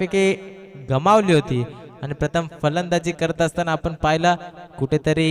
बऱ्यापैकी गमावली होती. आणि प्रथम फलंदाजी करत असताना आपण पाहिलं कुठेतरी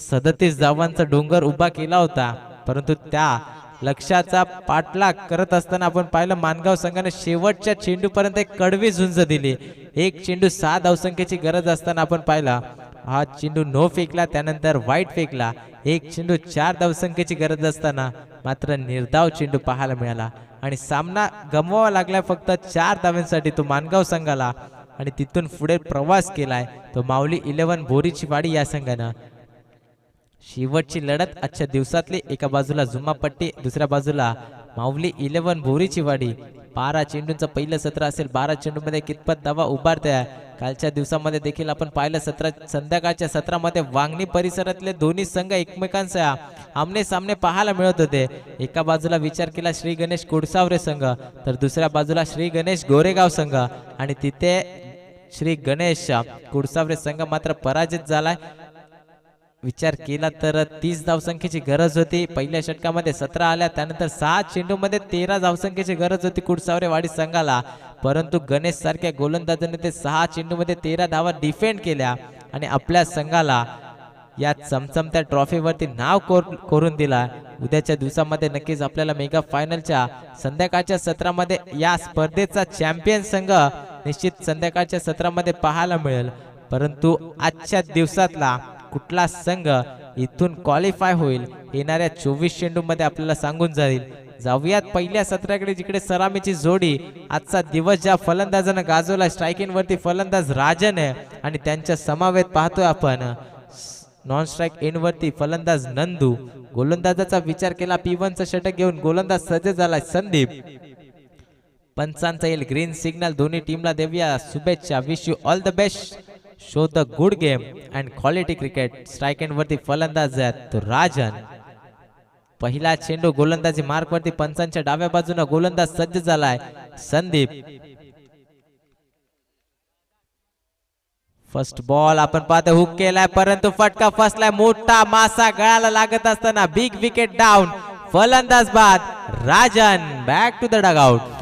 सदतीस धावांचा डोंगर उभा केला होता. परंतु त्या लक्ष्याचा पाठलाग करत असताना आपण पाहिलं मानगाव संघाने शेवटच्या चेंडूपर्यंत एक कडवी झुंज दिली. एक चेंडू सहा धावसंख्येची गरज असताना आपण पाहिला हा चेंडू नो फेकला त्यानंतर वाईट फेकला. एक चेंडू चार धावसंख्येची गरज असताना मात्र निर्धाव चेंडू पाहायला मिळाला. आणि सामना गमवावा लागलाय फक्त चार धाव्यांसाठी तो मानगाव संघाला. आणि तिथून पुढे प्रवास केलाय तो माऊली इलेव्हन बोरीची वाडी या संघानं. शेवटची लढत आजच्या दिवसातली एका बाजूला जुमापट्टी दुसऱ्या बाजूला माऊली इलेव्हन बोरीची वाडी बारा चेंडूंचं पहिलं सत्र असेल. बारा चेंडूमध्ये कितपत दवा उभारते कालच्या दिवसामध्ये देखील आपण पाहिलं सत्र संध्याकाळच्या सत्रामध्ये वांगणी परिसरातले दोन्ही संघ एकमेकांचा आमने सामने पाहायला मिळत होते. एका बाजूला विचार केला श्री गणेश कुडसावरे संघ तर दुसऱ्या बाजूला श्री गणेश गोरेगाव संघ आणि तिथे श्री गणेश कुडसावरे संघ मात्र पराजित झालाय. विचार केला तर तीस धावसंख्येची गरज होती. पहिल्या षटकामध्ये सतरा आल्या त्यानंतर सहा चेंडूमध्ये तेरा धावसंख्येची गरज होती कुडसावरे वाडी संघाला. परंतु गणेश सारख्या गोलंदाजाने ते सहा चेंडूमध्ये तेरा धावा डिफेंड केल्या आणि आपल्या संघाला या चमचमत्या ट्रॉफीवरती नाव कोर करून दिला. उद्याच्या दिवसामध्ये नक्कीच आपल्याला मेगा फायनलच्या संध्याकाळच्या सत्रामध्ये या स्पर्धेचा चॅम्पियन संघ निश्चित संध्याकाळच्या सत्रामध्ये पाहायला मिळेल. परंतु आजच्या दिवसातला कुठला संघ इथून क्वालिफाय होईल येणाऱ्या चोवीस चेंडूमध्ये आपल्याला सांगून जाईल. जाऊयात पहिल्या सत्राकडे जिकडे सरामीची जोडी आजचा दिवस ज्या फलंदाजानं गाजवला स्ट्रायकिंग वरती फलंदाज राजन आहे आणि त्यांच्या समावेत पाहतोय आपण. नॉन स्ट्राईक एंड वरती फलंदाज नंदू. गोलंदाजाचा विचार केला पी षटक घेऊन गोलंदाज सज्ज झालाय संदीप. पंचांचा येईल ग्रीन सिग्नल दोन्ही टीमला देऊया शुभेच्छा. Wish you all the best show the good game and quality cricket strike end वरती फलंदाज आहेत राजन. पहिला चेंडू गोलंदाजी मार्क वरती पंचांच्या डाव्या बाजूने गोलंदाज सज्ज झालाय. संदीप. फर्स्ट बॉल आपण पाहतो हुक केलाय परंतु फटका फसलाय. मोठा मासा गळाला लागत असताना बिग विकेट डाऊन फलंदाज बाद Rajan. Back to the dugout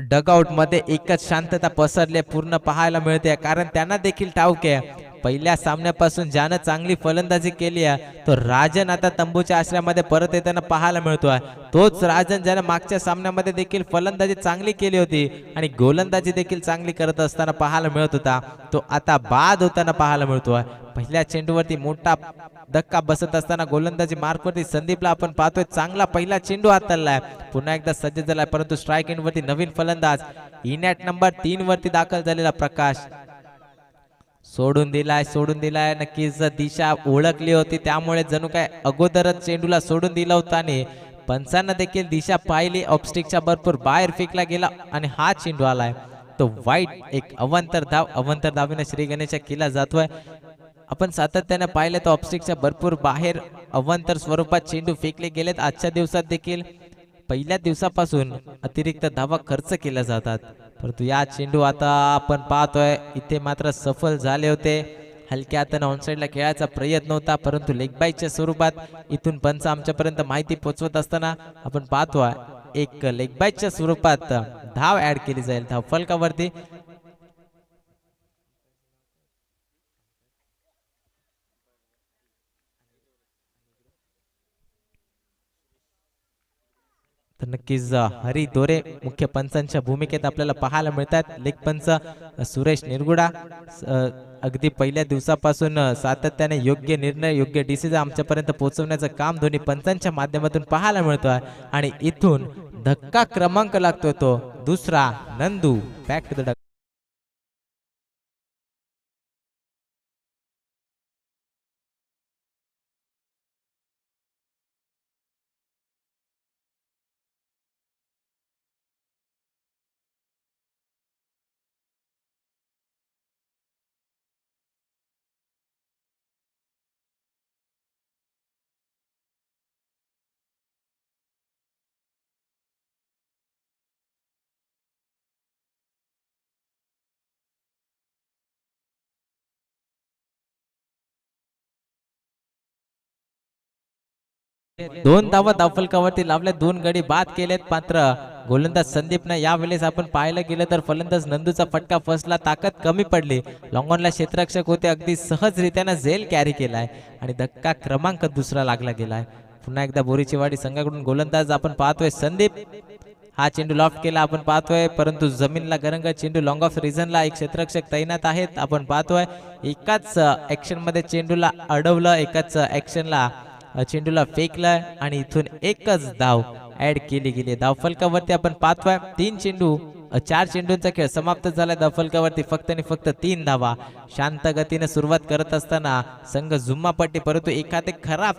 डगआउटमध्ये एकच शांतता पसरले पूर्ण पाहायला मिळते. कारण त्यांना देखील ठाऊक आहे पहिल्या सामन्यापासून ज्यानं चांगली फलंदाजी केली आहे तो राजन आता तंबूच्या आश्रयामध्ये परत येताना पाहायला मिळतो आहे तोच राजन ज्यानं मागच्या सामन्यामध्ये देखील फलंदाजी चांगली केली होती आणि गोलंदाजी देखील चांगली करत असताना पाहायला मिळत होता तो आता बाद होताना पाहायला मिळतो आहे पहिल्या चेंडूवरती मोठा धक्का बसत असताना गोलंदाजी मार्कवरती संदीपला आपण पाहतोय चांगला पहिला चेंडू हाताळलाय. पुन्हा एकदा सज्ज झालाय परंतु स्ट्राईक इन वरती नवीन फलंदाज. इनॅट नंबर तीन वरती दाखल झालेला प्रकाश. सोडून दिलाय सोडून दिलाय. नक्कीच दिशा ओळखली होती त्यामुळे जणू काय अगोदरच चेंडूला सोडून दिला होता आणि पंचांना देखील दिशा पाहिली. ऑपस्टिकच्या भरपूर बाहेर फेकला गेला आणि हा चेंडू आलाय. तो वाईट एक अवंतर धाव अवंतर धावीने श्री गणेशा केला जातोय. आपण सातत्याने पाहिले तर ऑप्स्टिकच्या भरपूर बाहेर अवंतर स्वरूपात चेंडू फेकले गेलेत. आजच्या दिवसात देखील पहिल्या दिवसापासून अतिरिक्त धावा खर्च केल्या जातात. परंतु या चेंडू आता आपण पाहतोय इथे मात्र सफल झाले होते. हलक्या हाताने ऑनसाईडला खेळायचा प्रयत्न होता परंतु लेगबाईच्या स्वरूपात इथून पंच आमच्यापर्यंत माहिती पोचवत असताना आपण पाहतोय एक लेगबाईच्या स्वरूपात धाव ऍड केली जाईल. धाव फलकावरती तर नक्कीच हरी दोरे मुख्य पंचांच्या भूमिकेत आपल्याला पाहायला मिळतात. लेखपंच सुरेश निरगुडा अगदी पहिल्या दिवसापासून सातत्याने योग्य निर्णय योग्य डिसिजन आमच्यापर्यंत पोहोचवण्याचं काम दोन्ही पंचांच्या माध्यमातून पाहायला मिळतोय. आणि इथून धक्का क्रमांक लागतो तो दुसरा नंदू. बॅक टू द दोन धावा धावफलकावरती लावल्या दोन गडी बाद केलेत मात्र. गोलंदाज संदीपनं यावेळेस आपण पाहायला गेलं तर फलंदाज नंदूचा फटका फसला ताकद कमी पडली. लॉंगॉनला क्षेत्ररक्षक होते अगदी सहजरित्यानं झेल कॅरी केलाय. आणि धक्का क्रमांक दुसरा लागला गेलाय. पुन्हा एकदा बोरीची वाडी संघाकडून गोलंदाज आपण पाहतोय संदीप. हा चेंडू लॉफ्ट केला आपण पाहतोय परंतु जमीनला गरंग चेंडू लॉंग ऑफ रिझनला एक क्षेत्ररक्षक तैनात आहेत. आपण पाहतोय एकाच ऍक्शनमध्ये चेंडूला अडवलं एकाच ऍक्शनला चेंडूला फेकलं आणि इथून एकच धाव ऍड केली गेली. धाव फलकावरती आपण पाहतोय तीन चेंडू चार चेंडूंचा खेळ समाप्त झालाय धाव फलकावरती फक्त आणि फक्त तीन धावा. शांत गतीने सुरुवात करत असताना संघ झुम्मापट्टी परंतु एखादे खराब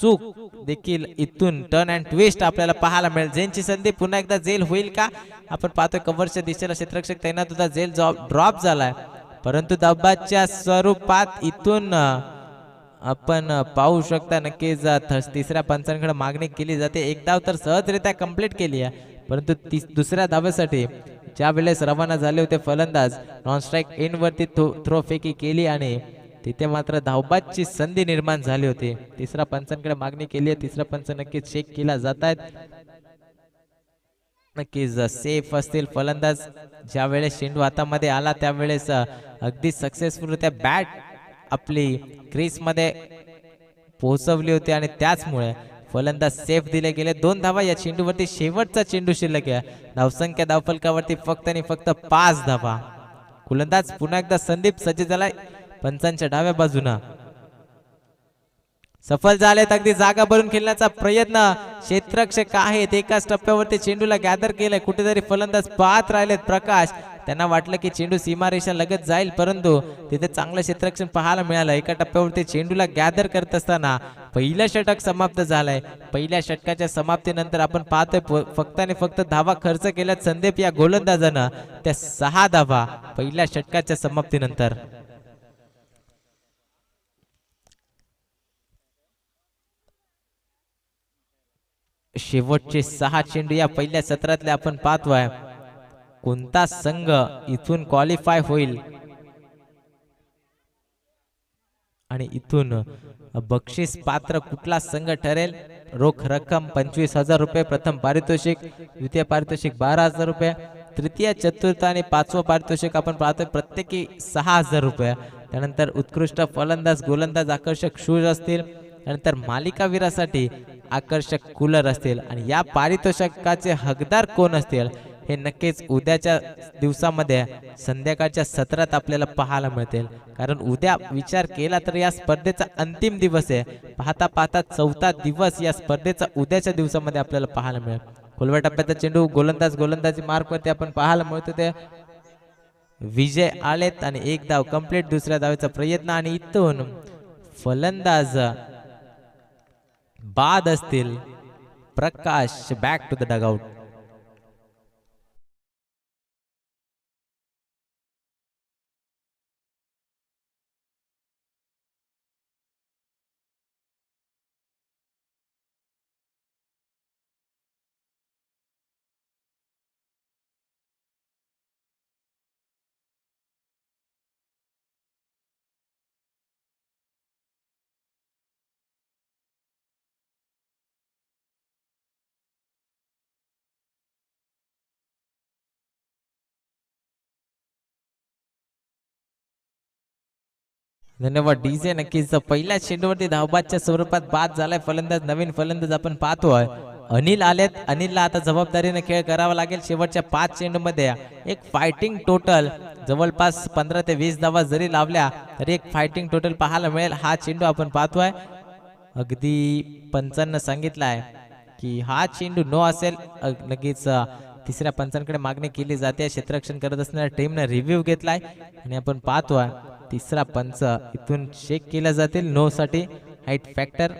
चूक देखील इथून टर्न अँड ट्विस्ट आपल्याला पाहायला मिळेल. जेनची संधी पुन्हा एकदा जेल होईल का? आपण पाहतोय कव्हरच्या दिशेला क्षेत्रक्षक तैनात होता. जेल जॉब ड्रॉप झालाय. परंतु दबाच्या स्वरूपात इथून आपण पाहू शकता नक्कीच तिसऱ्या पंचांकडे मागणी केली जाते. एक धाव तर सहजरित्या कंप्लीट केली आहे. परंतु तीस दुसऱ्या धाव्यासाठी ज्या वेळेस रवाना झाले होते फलंदाज नॉन स्ट्राईक इन वरती थ्रो फेकी केली आणि तिथे मात्र धावबादची संधी निर्माण झाली होती. तिसऱ्या पंचांकडे मागणी केली आहे. तिसरा पंच नक्कीच चेक केला जात आहेत. नक्कीच सेफ असतील फलंदाज. ज्या वेळेस चेंडू हातामध्ये आला त्यावेळेस अगदी सक्सेसफुल त्या बॅट आपली क्रीजमध्ये पोहोचवली होती आणि त्याचमुळे फलंदाज सेफ दिले गेले. दोन धावा या चेंडूवरती शेवटचा चेंडू शिल्लक आहे. धावसंख्या धावफलकावरती फक्त आणि फक्त पाच धावा. गोलंदाज पुन्हा एकदा संदीप सज्ज झालाय पंचांच्या डाव्या बाजूनं सफल झालेत अगदी जागा भरून खेळण्याचा प्रयत्न. क्षेत्रक्षक आहेत एकाच टप्प्यावरती चेंडूला गॅदर केलंय. कुठेतरी फलंदाज पाहत राहिलेत प्रकाश. त्यांना वाटलं की चेंडू सीमारेषा लगत जाईल परंतु तिथे चांगलं क्षेत्रक्षण पाहायला मिळालं. एका टप्प्यावरती चेंडूला गॅदर करत असताना पहिलं षटक समाप्त झालंय. पहिल्या षटकाच्या समाप्तीनंतर आपण पाहतोय फक्त आणि फक्त धावा खर्च केल्यात संदीप या गोलंदाजानं. त्या सहा धावा पहिल्या षटकाच्या समाप्तीनंतर. शेवटचे सहा चेंडू या पहिल्या सत्रातले आपण पाहतोय. कोणता संघ इथून क्वालिफाय होईल? आणि इथून बक्षीस पात्र कुठला संघ ठरेल? रोख रक्कम पंचवीस हजार रुपये प्रथम पारितोषिक द्वितीय पारितोषिक बारा हजार रुपये तृतीय चतुर्थ आणि पाचवं पारितोषिक आपण पाहतोय प्रत्येकी सहा हजार रुपये. त्यानंतर उत्कृष्ट फलंदाज गोलंदाज आकर्षक शूज असतील. त्यानंतर मालिकावीरासाठी आकर्षक कूलर असतील आणि या पारितोषिकाचे हकदार कोण असतील हे नक्कीच उद्याच्या दिवसामध्ये संध्याकाळच्या सत्रात आपल्याला पाहायला मिळतील. कारण उद्या विचार केला तर या स्पर्धेचा अंतिम दिवस आहे. पाहता पाहता चौथा दिवस या स्पर्धेचा उद्याच्या दिवसामध्ये आपल्याला पाहायला मिळेल. खोलव्या टप्प्याचा चेंडू गोलंदाज गोलंदाजी मार्कवरती आपण पाहायला मिळतो ते. विजय आलेत आणि एक धाव कंप्लीट दुसऱ्या धावेचा प्रयत्न आणि इथून फलंदाज बाद असतील Prakash back to the dugout धन्यवाद. डीजे नक्कीच. पहिल्या चेंडूवरती धावबादच्या स्वरूपात बाद झालाय. फलंदाज नवीन फलंदाज आपण पाहतोय. अनिल आलेत. अनिलला आता जबाबदारीने खेळ करावा लागेल. शेवटच्या पाच चेंडूमध्ये एक फायटिंग टोटल जवळपास पंधरा ते वीस धावा जरी लावल्या तरी एक फायटिंग टोटल पाहायला मिळेल. हा चेंडू आपण पाहतोय. अगदी पंचांना सांगितलाय की हा चेंडू नो असेल. लगेच तिसऱ्या पंचांकडे मागणी केली जाते. क्षेत्ररक्षण करत असणाऱ्या टीमने रिव्ह्यू घेतलाय. आणि आपण पाहतोय. तिसरा पंच इथून चेक केल्या जातील. नो साठी हाईट फॅक्टर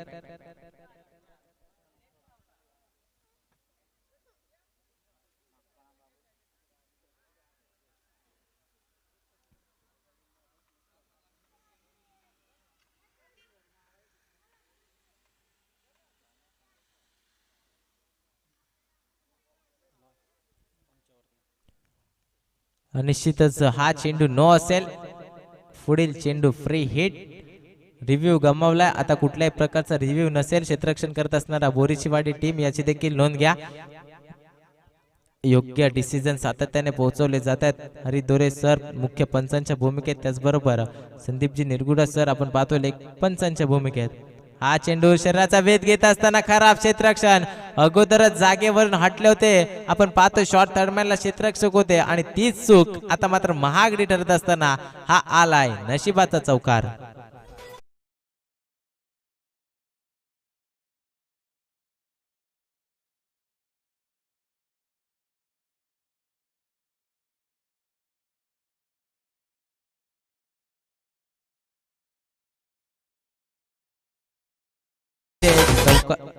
निश्चितच हा चेंडू नो असेल. पुढील चेंडू फ्री हिट रिव्ह्यू गमावलाय. आता कुठल्याही प्रकारचा रिव्ह्यू नसेल क्षेत्ररक्षण करत असणारा बोरीचीवाडी टीम याची देखील नोंद घ्या. योग्य डिसिजन सातत्याने पोहोचवले जात आहेत हरिदोरे सर मुख्य पंचांच्या भूमिकेत त्याचबरोबर संदीपजी निरगुडा सर आपण पाहतो लेख पंचांच्या भूमिकेत. हा चेंडू शरीराचा वेध घेत असताना खराब क्षेत्रक्षण अगोदरच जागेवरून हटले होते. आपण पाहतो शॉर्ट थर्डमॅनला क्षेत्रक्षक होते आणि तीच चूक आता मात्र महागडी ठरत असताना हा आलाय. नशिबाचा चौकार.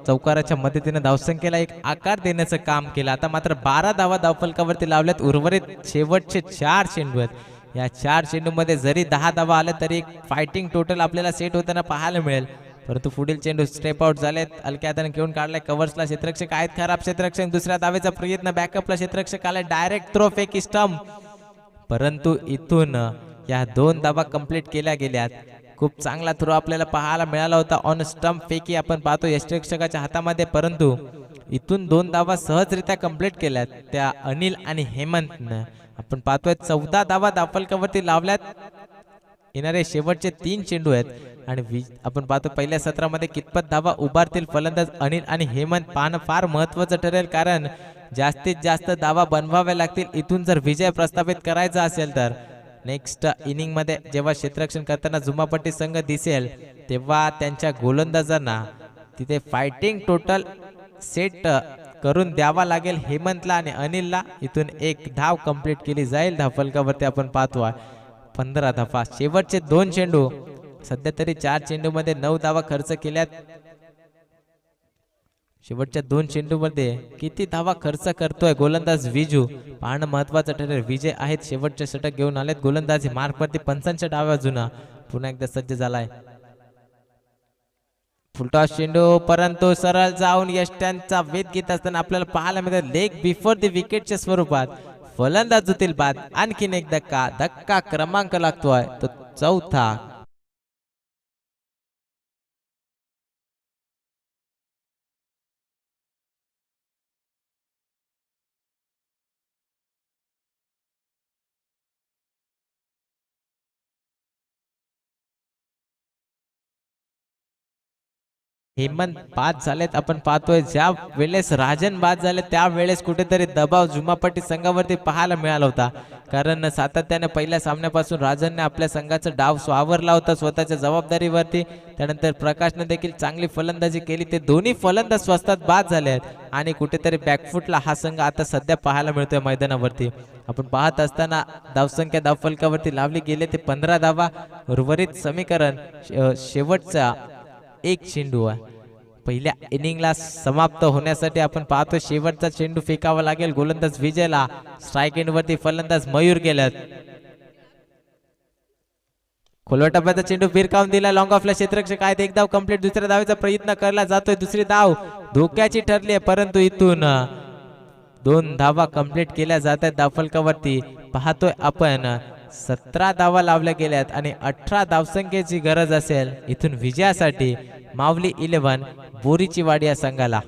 चौकाराच्या मदतीने धावसंख्येला एक आकार देण्याचं काम केलं. आता मात्र बारा धावा धावफलकावरती लावल्यात. उर्वरित शेवटचे चार चेंडू आहेत. या चार चेंडूमध्ये जरी दहा धावा आल्या तरी एक फायटिंग टोटल आपल्याला सेट होताना पाहायला मिळेल. परंतु पुढील चेंडू स्टेप आउट झालेत. हलक्या हाताने घेऊन काढलाय कव्हर्सला क्षेत्रक्षक आहेत. खराब क्षेत्रक्षक दुसऱ्या धावेचा प्रयत्न. बॅकअपला क्षेत्रक्षक आलाय. डायरेक्ट थ्रो फेक स्टंप परंतु इथून या दोन धावा कंप्लीट केल्या गेल्यात. खूप चांगला थ्रो आपल्याला पाहायला मिळाला होता. ऑन स्टम्प फेकी आपण पाहतो यष्टरक्षकाच्या हातामध्ये. परंतु इथून दोन धावा सहजरित्या कंप्लीट केल्यात. त्या अनिल आणि हेमंतनं. आपण पाहतोय चौदा धावा दाफलकावरती लावल्यात. येणारे शेवटचे तीन चेंडू आहेत. आणि आपण पाहतो पहिल्या सत्रामध्ये कितपत धावा उभारतील फलंदाज अनिल आणि हेमंत पाहणं फार महत्वाचं ठरेल. कारण जास्तीत जास्त धावा बनवाव्या लागतील. इथून जर विजय प्रस्थापित करायचा असेल तर. नेक्स्ट इनिंगमध्ये जेव्हा क्षेत्ररक्षण करताना जुमापट्टी संघ दिसेल तेव्हा त्यांच्या गोलंदाजांना तिथे फायटिंग टोटल सेट करून द्यावा लागेल हेमंतला आणि अनिलला. इथून एक धाव कंप्लीट केली जाईल. धावफलकावरती आपण पाहतो पंधरा धावा. शेवटचे दोन चेंडू सध्या तरी चार चेंडूमध्ये नऊ धावा खर्च केल्यात. शेवटच्या दोन चेंडूमध्ये किती धावा खर्च करतोय गोलंदाज विजू. पाहणं महत्वाचं ठरेल. विजय आहेत शेवटचे षटक घेऊन आलेत. गोलंदाजी मार्कवरती पंचांच्या डाव्या जुना. पुन्हा एकदा सज्ज झालाय. फुलटॉस चेंडू परंतु सरळ जाऊन यष्ट्यांचा वेध घेत असताना आपल्याला पाहायला मिळतं लेग बिफोर द विकेटच्या स्वरूपात. फलंदाज होतील बाद. आणखीन एक धक्का धक्का क्रमांक लागतोय. तो चौथा हेमंत बाद झालेत आपण पाहतोय. ज्या वेळेस राजन बाद झाले त्यावेळेस कुठेतरी दबाव जुमापट्टी संघावरती पाहायला मिळाला होता. कारण सातत्याने पहिल्या सामन्यापासून राजनने आपल्या संघाचा डाव स्वावरला होता स्वतःच्या जबाबदारीवरती. त्यानंतर प्रकाशने देखील चांगली फलंदाजी केली. ते दोन्ही फलंदाज स्वस्तात बाद झाले आहेत. आणि कुठेतरी बॅकफुटला हा संघ आता सध्या पाहायला मिळतोय मैदानावरती. आपण पाहत असताना धावसंख्या धावफलकावरती लावली गेले. ते पंधरा धावा उर्वरित समीकरण शेवटचा एक चेंडू आहे. पहिल्या इनिंगला समाप्त होण्यासाठी आपण पाहतो शेवटचा चेंडू फेकावा लागेल. गोलंदाज विजयला स्ट्राईक एंडवरती फलंदाज मयूर गेलत. खोलवा टप्प्याचा चेंडू फिरकावून दिला. लॉंग ऑफला क्षेत्रक्षक आहेत. एक धाव कंप्लीट दुसऱ्या धावेचा प्रयत्न करला जातोय. दुसरी धाव धोक्याची ठरली आहे परंतु इथून दोन धावा कंप्लीट केल्या जात आहेत. धावफलकावरती पाहतोय आपण. सतरा धावा लावल्या गेल्यात आणि अठरा धावसंख्येची गरज असेल. इथून विजयासाठी मावली इलेव्हन बोरीची वाडी या संघाला.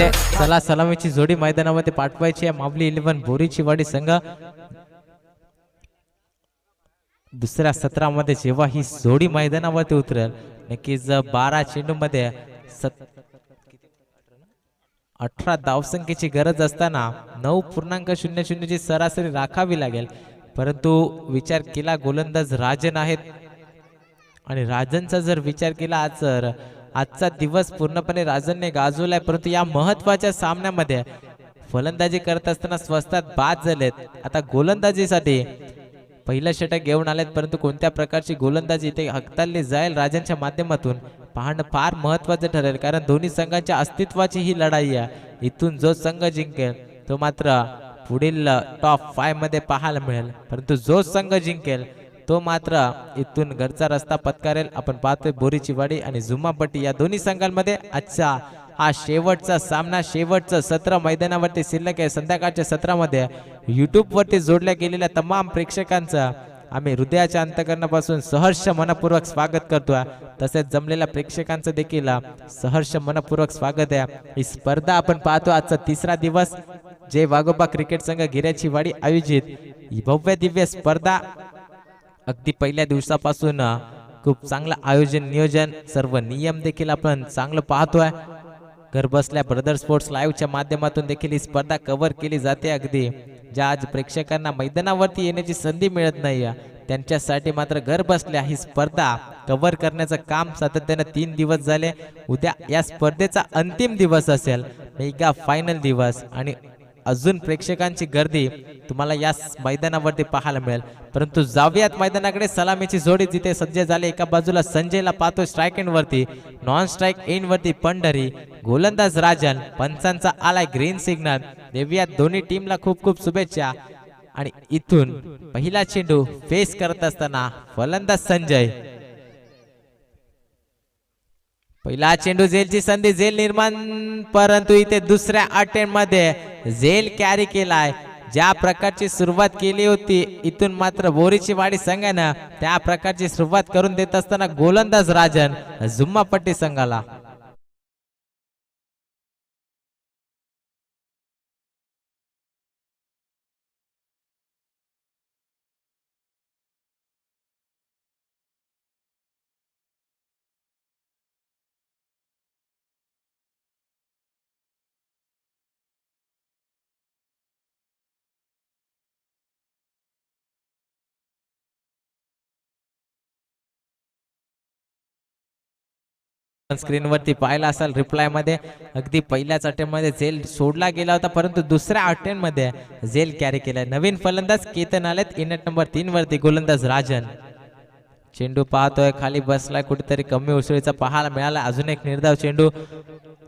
मध्ये चला सलामीची जोडी मैदानामध्ये पाठवायची आहे. माऊली इलेव्हन बोरीची वाडी संघ. दुसऱ्या सत्रामध्ये जेव्हा ही जोडी मैदानावरती उतरेल नक्कीच बारा चेंडू मध्ये सत अठरा धावसंख्येची गरज असताना नऊ पूर्णांक शून्य शून्यची सरासरी राखावी लागेल. परंतु विचार केला गोलंदाज राजन आहेत. आणि राजनचा जर विचार केला आज आजचा दिवस पूर्णपणे राजनने गाजवलाय परंतु या महत्त्वाच्या सामन्यामध्ये फलंदाजी करत असताना स्वस्तात बाद झालेत. आता गोलंदाजीसाठी पहिलं षटक घेऊन आलेत परंतु कोणत्या प्रकारची गोलंदाजी इथे हकतालली जाईल राजांच्या माध्यमातून पाहणं फार महत्वाचं ठरेल कारण दोन्ही संघांच्या अस्तित्वाची ही लढाई आहे. इथून जो संघ जिंकेल तो मात्र पुढील टॉप फायमध्ये पाहायला मिळेल. परंतु जो संघ जिंकेल तो मात्र इथून घरचा रस्ता पत्कारेल. आपण पाहतोय बोरीची वाडी आणि झुमापट्टी या दोन्ही संघांमध्ये. आजचा हा शेवटचा सामना शेवटचं सत्र मैदानावरती शिल्लक आहे. संध्याकाळच्या सत्रामध्ये यूट्यूबवरती जोडल्या गेलेल्या तमाम प्रेक्षकांचं आम्ही हृदयाच्या अंतकरणापासून सहर्ष मनपूर्वक स्वागत करतोय तसेच जमलेल्या प्रेक्षकांचं देखील सहर्ष मनपूर्वक स्वागत आहे. ही स्पर्धा आपण पाहतो आजचा तिसरा दिवस. जय वाघोबा क्रिकेट संघ गिऱ्याची वाडी आयोजित. भव्य दिव्य स्पर्धा अगदी पहिल्या दिवसापासून खूप चांगलं आयोजन नियोजन सर्व नियम देखील आपण चांगलं पाहतोय. घर बसल्या ब्रदर स्पोर्ट्स लाईव्हच्या माध्यमातून देखील ही स्पर्धा कव्हर केली जाते अगदी. ज्या आज प्रेक्षकांना मैदानावरती येण्याची संधी मिळत नाही त्यांच्यासाठी मात्र घर बसल्या ही स्पर्धा कव्हर करण्याचं काम सातत्यानं तीन दिवस झाले. उद्या या स्पर्धेचा अंतिम दिवस असेल. मेगा फायनल दिवस आणि अजून प्रेक्षकांची गर्दी तुम्हाला या मैदानावरती पाहायला मिळेल. परंतु जाऊयात मैदानाकडे. सलामीची जोडी जिथे सज्ज झाले एका बाजूला संजयला पाहतो स्ट्राईक एंड वरती. नॉन स्ट्राईक एंड वरती पंढरी गोलंदाज राजन पंचांचा आलाय ग्रीन सिग्नल देऊयात दोन्ही टीमला खूप खूप शुभेच्छा. आणि इथून पहिला चेंडू फेस करत असताना फलंदाज संजय. पहिला चेंडू झेलची संधी झेल निर्माण परंतु इथे दुसऱ्या अटेम्प्टमध्ये झेल कॅरी केलाय. ज्या प्रकारची सुरुवात केली होती इथून मात्र बोरीची वाडी संघानं त्या प्रकारची सुरुवात करून देत असताना गोलंदाज राजन जुम्मापट्टी संघाला. स्क्रीनवरती पाहिला असाल रिप्लायमध्ये. अगदी पहिल्याच अटेम्प्टमध्ये झेल सोडला गेला होता परंतु दुसऱ्या अटेम्प्टमध्ये झेल कॅरी केलाय नवीन फलंदाज केतन आलेत. इनट नंबर तीन वरती गोलंदाज राजन. चेंडू पाहतोय खाली बसलाय कुठेतरी कमी उसळीचा पाहायला मिळाला. अजून एक निर्धाव चेंडू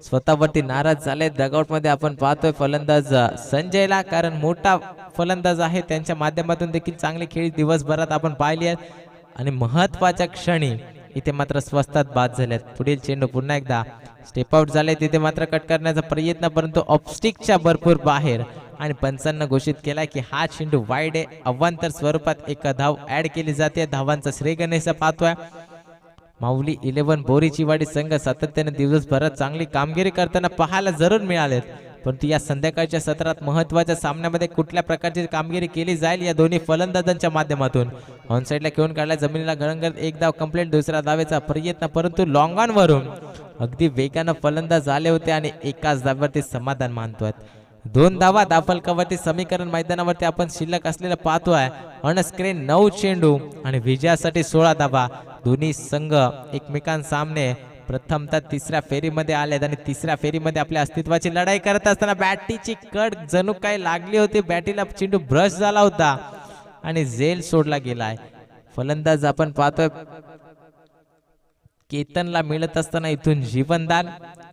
स्वतःवरती नाराज झाले. डगआउटमध्ये आपण पाहतोय फलंदाज संजयला कारण मोठा फलंदाज आहे. त्यांच्या माध्यमातून देखील चांगली खेळी दिवसभरात आपण पाहिली आहेत आणि महत्त्वाच्या क्षणी इथे मात्र स्वस्तात बाद झाल्यात पुढील चेंडू पुन्हा एकदा स्टेप आउट झाले तिथे मात्र कट करण्याचा प्रयत्न परंतु ऑप्स्टिकच्या भरपूर बाहेर. आणि पंचांना घोषित केला की हा चेंडू वाईड आहे. अवांतर स्वरूपात एक धाव ऍड केली जाते. धावांचा श्रेय गणेश पाहतोय. माऊली इलेव्हन बोरीची वाडी संघ सातत्याने दिवसभरात चांगली कामगिरी करताना पाहायला जरूर मिळालेत. परंतु या संध्याकाळच्या सत्रात महत्त्वाच्या सामन्यामध्ये कुठल्या प्रकारची कामगिरी केली जाईल या दोन्ही फलंदाजांच्या माध्यमातून? ऑनसाईडला घेऊन खेळून काढला जमिनीला गळंगत एक धाव कंप्लीट दुसऱ्या धावेचा प्रयत्न परंतु लॉंग ऑनवरून अगदी वेगानं फलंदाज आले होते आणि एकाच धाव्यावरती समाधान मानतो दोन धावा दाफलकावरती समीकरण मैदानावरती आपण शिल्लक असलेलं पाहतोय. ऑन स्क्रीन नऊ चेंडू आणि विजयासाठी सोळा धावा. दोन्ही संघ एकमेकांसामने प्रथमतः तिसऱ्या फेरीमध्ये आले आणि तिसऱ्या फेरीमध्ये आपल्या अस्तित्वाची लढाई करत असताना बॅटीची कट जणू काही लागली होती. बॅटीला चेंडू ब्रश झाला होता आणि झेल सोडला गेलाय. फलंदाज आपण पाहतोय केतनला मिळत असताना इथून जीवनदान.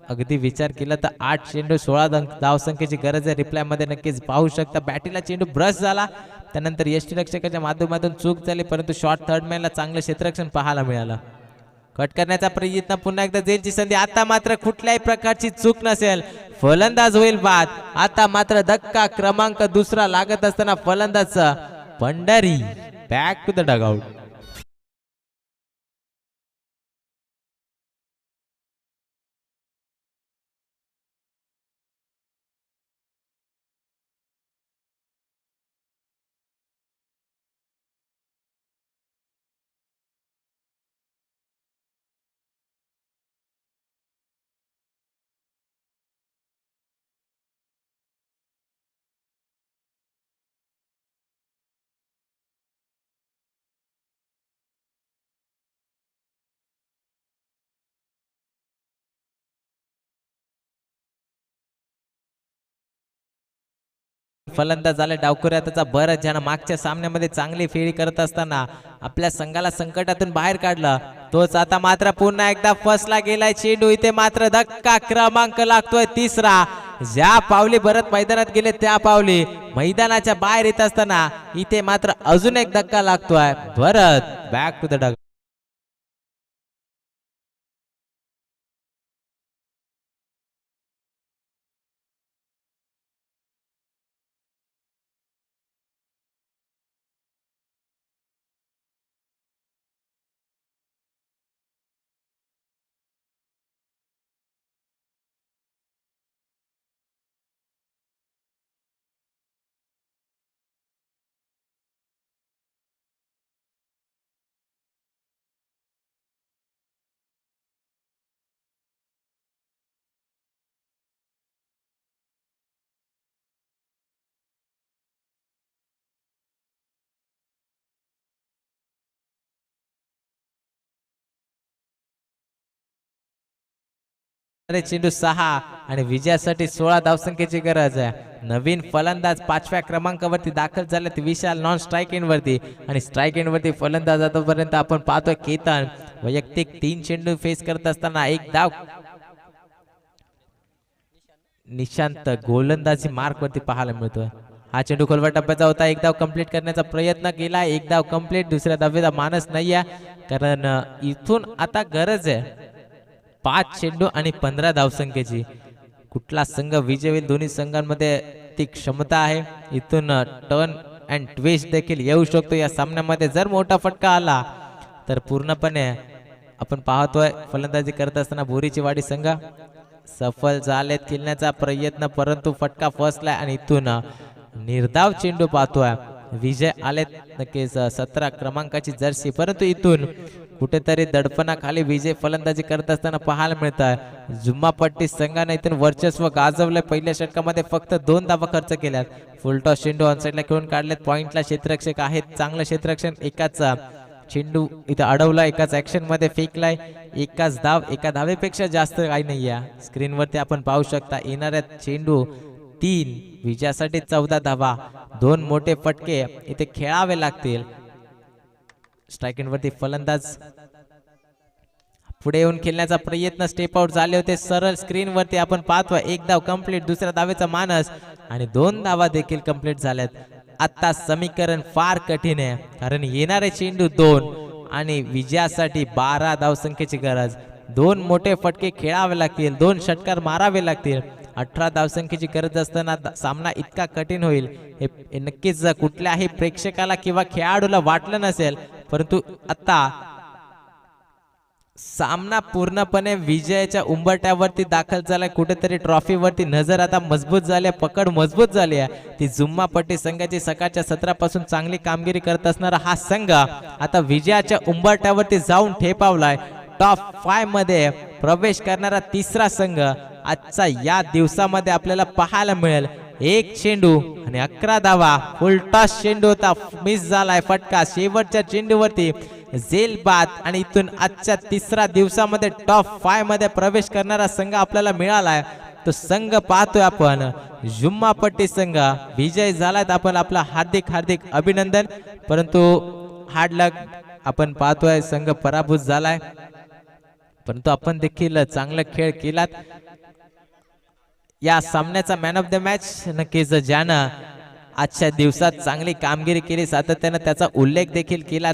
अगदी विचार केला तर आठ चेंडू सोळा धावसंख्येची गरज आहे. रिप्लायमध्ये नक्कीच पाहू शकता. बॅटीला चेंडू ब्रश झाला. त्यानंतर यष्टी रक्षकाच्या माध्यमातून चूक झाली परंतु शॉर्ट थर्ड मॅनला चांगलं क्षेत्ररक्षण पाहायला मिळालं. कट करण्याचा प्रयत्न पुन्हा एकदा जेलची संधी. आता मात्र कुठल्याही प्रकारची चूक नसेल. फलंदाज होईल बाद. आता मात्र धक्का क्रमांक दुसरा लागत असताना फलंदाज Pandhari. Back to the dugout फलंदाज आले डावखुऱ्या त्याचा बरंच ज्यानं मागच्या सामन्यामध्ये चांगली फेरी करत असताना आपल्या संघाला संकटातून बाहेर काढलं. तोच आता मात्र पुन्हा एकदा फसला गेलाय. चेंडू इथे मात्र धक्का क्रमांक लागतोय तिसरा. ज्या पावली भरत मैदानात गेले त्या पावली मैदानाच्या बाहेर येत असताना इथे मात्र अजून एक धक्का लागतोय. Bharat back to the dug अरे चेंडू सहा आणि विजयासाठी सोळा धावसंख्येची गरज आहे. नवीन फलंदाज पाचव्या क्रमांकावरती दाखल झालेत विशाल नॉन स्ट्राईक इन वरती. आणि स्ट्राईक इन वरती फलंदाज आतापर्यंत आपण पाहतोय केतन. वैयक्तिक तीन चेंडू फेस करत असताना एक धाव. निशांत गोलंदाजी मार्क वरती पाहायला मिळतोय. हा चेंडू खोलवा टप्प्याचा होता. एक धाव कंप्लीट करण्याचा प्रयत्न केला. एक धाव कंप्लीट दुसऱ्या धावेचा मानस नाही आहे कारण इथून आता गरज आहे. पाच चेंडू आणि पंधरा धावसंख्येची. कुठला संघ विजय होईल दोन्ही संघांमध्ये ती क्षमता आहे? इथून टर्न अँड ट्विस्ट देखील येऊ शकतो. या सामन्यामध्ये जर मोठा फटका आला तर पूर्णपणे आपण पाहतोय फलंदाजी करत असताना भोरीची वाडी संघ. सफल झालेत खेळण्याचा प्रयत्न परंतु फटका फसलाय आणि इथून निर्धाव चेंडू पाहतोय. विजय आलेत नक्कीच सतरा क्रमांकाची जर्सी. परंतु इथून कुठेतरी दडपणाखाली विजय फलंदाजी करत असताना पाहायला मिळत आहे जुम्मापट्टी संघाने इथून वर्चस्व गाजवलंय. पहिल्या षटकामध्ये फक्त दोन धावा खर्च केल्यात. फुलटॉस चेंडू ऑनसाईडला खेळून काढलेत. पॉइंटला क्षेत्ररक्षक आहेत. चांगलं क्षेत्ररक्षण एकाच. चेंडू इथं अडवला. एकाच ऍक्शनमध्ये फेकलाय. एकाच धाव एका धावेपेक्षा जास्त काही नाही आहे स्क्रीनवरती आपण पाहू शकता. येणाऱ्या चेंडू तीन विजयासाठी चौदा धावा. दोन मोठे फटके इथे खेळावे लागतील. स्ट्राईक वरती फलंदाज. पुढे येऊन खेळण्याचा प्रयत्न स्टेप आउट झाले होते. सरळ स्क्रीन वरती आपण पाहतो एक धाव कंप्लीट दुसऱ्या धावेचा मानस. आणि दोन धावा देखील कंप्लीट झाल्यात. आता समीकरण फार कठीण आहे कारण येणारे चेंडू दोन आणि विजयासाठी बारा धावसंख्येची गरज. दोन मोठे फटके खेळावे लागतील दोन षटकार मारावे लागतील. अठरा धावसंख्येची गरज असताना सामना इतका कठीण होईल. हे नक्कीच कुठल्याही प्रेक्षकाला किंवा खेळाडूला वाटलं नसेल परंतु आता सामना पूर्णपणे विजयाच्या उंबरट्यावरती दाखल झालाय. कुठेतरी ट्रॉफीवरती नजर आता मजबूत झाली आहे पकड मजबूत झाली आहे. ती जुम्मापट्टी संघाची सकाळच्या सत्रापासून चांगली कामगिरी करत असणारा हा संघ आता विजयाच्या उंबरट्यावरती जाऊन ठेपावलाय. टॉप फायमध्ये प्रवेश करणारा तिसरा संघ आजचा या दिवसामध्ये आपल्याला पाहायला मिळेल. एक चेंडू आणि अकरा धावा. उलटा चेंडू होता. मिस झालाय फटका. शेवटच्या चेंडूवरती जेलबाद आणि इथून आजच्या तिसऱ्या दिवसामध्ये टॉप फायमध्ये प्रवेश करणारा संघ आपल्याला मिळालाय. तो संघ पाहतोय आपण. जुम्मापट्टी संघ. विजय झालाय आपण आपला हार्दिक हार्दिक अभिनंदन. परंतु हार्ड लक आपण पाहतोय. संघ पराभूत झालाय. परंतु आपण देखील चांगला खेळ केलात. या सामन्याचा मॅन ऑफ द मॅच नक्कीच ज्यानं आजच्या दिवसात चांगली कामगिरी केली सातत्यानं त्याचा उल्लेख देखील केला.